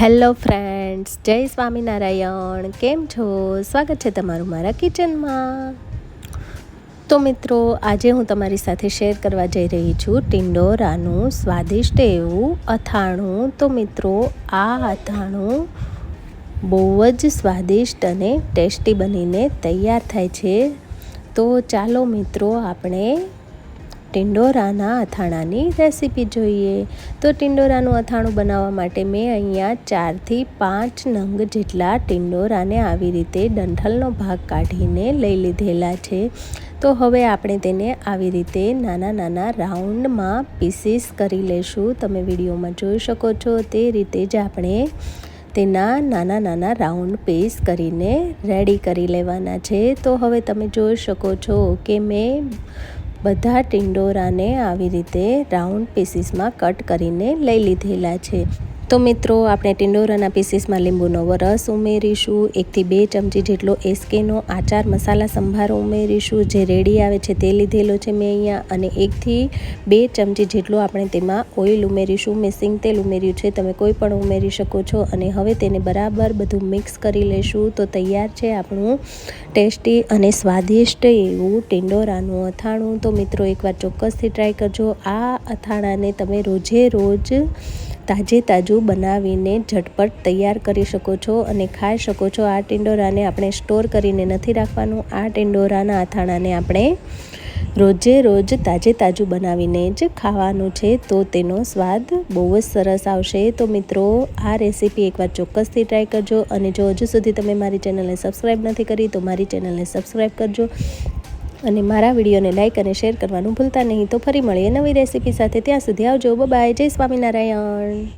Hello friends, જય સ્વામિનારાયણ. કેમ છો? સ્વાગત છે તમારું મારા કિચનમાં. તો મિત્રો, આજે હું તમારી સાથે શેર કરવા જઈ રહી છું ટિંડોરાનું સ્વાદિષ્ટ એવું અથાણું. તો મિત્રો, આ અથાણું બહુ જ સ્વાદિષ્ટ અને ટેસ્ટી બનીને તૈયાર થાય છે. તો ચાલો મિત્રો, આપણે ટિંડોરાના અથાણાની રેસીપી જોઈએ. તો ટિંડોરાનું અથાણું બનાવવા માટે મેં અહીંયા ચારથી પાંચ નંગ જેટલા ટિંડોરાને આવી રીતે ડંઠલનો ભાગ કાઢીને લઈ લીધેલા છે. તો હવે આપણે તેને આવી રીતે નાના નાના રાઉન્ડમાં પીસીસ કરી લેશું. તમે વિડીયોમાં જોઈ શકો છો તે રીતે જ આપણે તેના નાના નાના રાઉન્ડ પીસ કરીને રેડી કરી લેવાના છે. તો હવે તમે જોઈ શકો છો કે મેં બધા ટિંડોરાને આવી રીતે રાઉન્ડ પીસીસમાં કટ કરીને લઈ લીધેલા છે. તો મિત્રો, આપણે ટિંડોરાના પીસીસમાં લીંબુનો રસ ઉમેરીશું. એકથી બે ચમચી જેટલો એસકેનો આચાર મસાલા સંભાર ઉમેરીશું. જે રેડી આવે છે તે લીધેલો છે મેં અહીંયા. અને એકથી બે ચમચી જેટલો આપણે તેમાં ઓઇલ ઉમેરીશું. મેં તેલ ઉમેર્યું છે, તમે કોઈ પણ ઉમેરી શકો છો. અને હવે તેને બરાબર બધું મિક્સ કરી લેશું. તો તૈયાર છે આપણું ટેસ્ટી અને સ્વાદિષ્ટ એવું ટિંડોરાનું અથાણું. તો મિત્રો, એકવાર ચોક્કસથી ટ્રાય કરજો. આ અથાણાને તમે રોજે રોજ તાજે તાજું બનાવીને ઝટપટ તૈયાર કરી શકો છો અને ખાઈ શકો છો. આ ટિંડોરાને આપણે સ્ટોર કરીને નથી રાખવાનું. આ ટિંડોરાના અથાણાને આપણે રોજે રોજ તાજે તાજું બનાવીને જ ખાવાનું છે. તો તેનો સ્વાદ બહુ જ સરસ આવશે. તો મિત્રો, આ રેસીપી એકવાર ચોક્કસથી ટ્રાય કરજો અને જો હજુ સુધી તમે મારી ચેનલને સબસ્ક્રાઈબ નથી કરી, તો મારી ચેનલને સબસ્ક્રાઈબ કરજો. અને મારા વિડીયોને લાઇક અને શેર કરવાનું ભૂલતા નહીં. તો ફરી મળીએ નવી રેસીપી સાથે. ત્યાં સુધી આવજો. બાય જય સ્વામિનારાયણ.